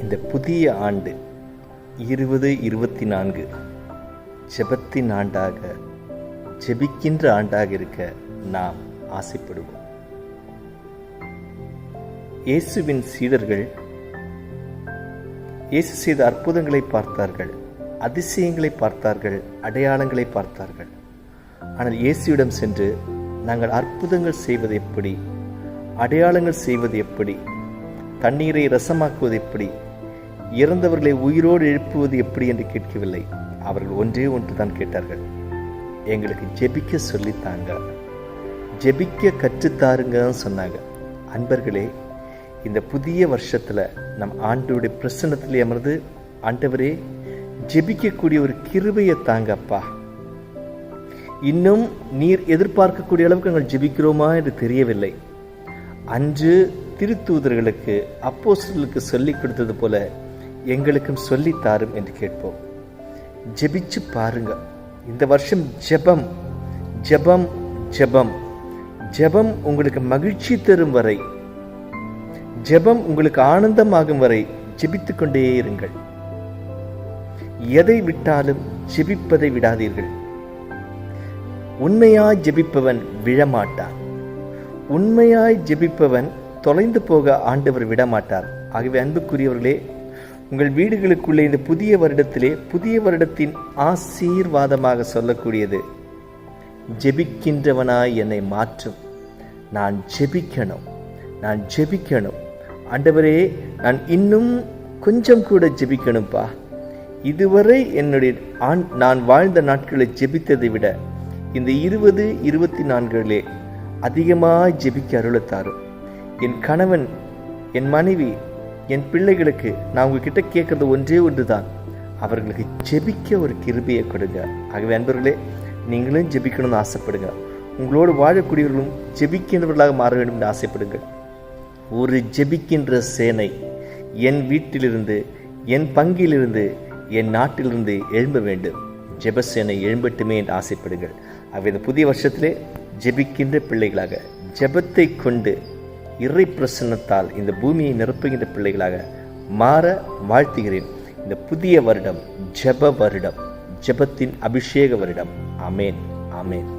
இந்த புதிய ஆண்டு இருபது இருபத்தி நான்கு ஜெபத்தின் ஆண்டாக ஜெபிக்கின்ற ஆண்டாக இருக்க நாம் ஆசைப்படுவோம். இயேசுவின் சீடர்கள் இயேசு செய்த அற்புதங்களை பார்த்தார்கள் அதிசயங்களை பார்த்தார்கள் அடையாளங்களை பார்த்தார்கள். ஆனால் இயேசுவிடம் சென்று நாங்கள் அற்புதங்கள் செய்வது எப்படி? அடையாளங்கள் செய்வது எப்படி? தண்ணீரை ரசமாக்குவது எப்படி? இறந்தவர்களை உயிரோடு எழுப்புவது எப்படி என்று கேட்கவில்லை. அவர்கள் ஒன்றே ஒன்று தான் கேட்டார்கள். எங்களுக்கு ஜெபிக்க சொல்லித்தாங்க ஜெபிக்க கற்றுத்தாருங்கன்னு சொன்னாங்க. அன்பர்களே இந்த புதிய வருஷத்தில் நம் ஆண்டவருடைய பிரசன்னத்திலே அமர்ந்து ஆண்டவரே ஜெபிக்கக்கூடிய ஒரு கிருபையை தாங்கப்பா. இன்னும் நீர் எதிர்பார்க்கக்கூடிய அளவுக்கு நாங்கள் ஜெபிக்கிறோமா என்று தெரியவில்லை. அன்று திருத்தூதர்களுக்கு அப்போஸ்டர்களுக்கு சொல்லிக் கொடுத்தது போல எங்களுக்கும் சொல்லித்தாரும் என்று கேட்போம். ஜெபிச்சு பாருங்க. இந்த வருஷம் ஜெபம் ஜெபம் ஜெபம். ஜெபம் உங்களுக்கு மகிழ்ச்சி தரும் வரை ஜெபம் உங்களுக்கு ஆனந்தமாகும் வரை ஜெபித்துக் கொண்டே இருங்கள். எதை விட்டாலும் ஜெபிப்பதை விடாதீர்கள். உண்மையாய் ஜெபிப்பவன் விழமாட்டான். உண்மையாய் ஜெபிப்பவன் தொலைந்து போக ஆண்டவர் விடமாட்டார். ஆகவே அன்புக்குரியவர்களே உங்கள் வீடுகளுக்குள்ளே இந்த புதிய வருடத்திலே புதிய வருடத்தின் ஆசீர்வாதமாக சொல்லக்கூடியது ஜெபிக்கின்றவனாய் என்னை மாற்றும். நான் ஜெபிக்கணும். நான் ஜெபிக்கணும். ஆண்டவரே நான் இன்னும் கொஞ்சம் கூட ஜெபிக்கணும்ப்பா இதுவரை என்னுடைய ஆண் நான் வாழ்ந்த நாட்களை ஜெபித்ததை விட இந்த இருபது இருபத்தி நான்கிலே அதிகமாக ஜெபிக்க அருளத்தாரும். என் கணவன் என் மனைவி என் பிள்ளைகளுக்கு நான் உங்ககிட்ட கேட்குறது ஒன்றே ஒன்று தான் அவர்களுக்கு ஜெபிக்க ஒரு கிருபையை கொடுங்க. ஆகவே அன்பர்களே நீங்களும் ஜெபிக்கணும்னு ஆசைப்படுங்க. உங்களோடு வாழக்கூடியவர்களும் ஜெபிக்கின்றவர்களாக மாற வேண்டும் என்று ஆசைப்படுங்கள் ஒரு ஜெபிக்கின்ற சேனை என் வீட்டிலிருந்து என் பங்கிலிருந்து என் நாட்டிலிருந்து எழும்ப வேண்டும். ஜெபசேனை எழும்பட்டுமே என்று ஆசைப்படுங்கள். அவை இந்த புதிய வருஷத்திலே ஜெபிக்கின்ற பிள்ளைகளாக ஜெபத்தை கொண்டு இறை பிரசன்னத்தால் இந்த பூமியை நிரப்புகின்ற பிள்ளைகளாக மாற வாழ்த்துகிறேன். இந்த புதிய வருடம் ஜெப வருடம் ஜெபத்தின் அபிஷேக வருடம். அமேன் அமேன்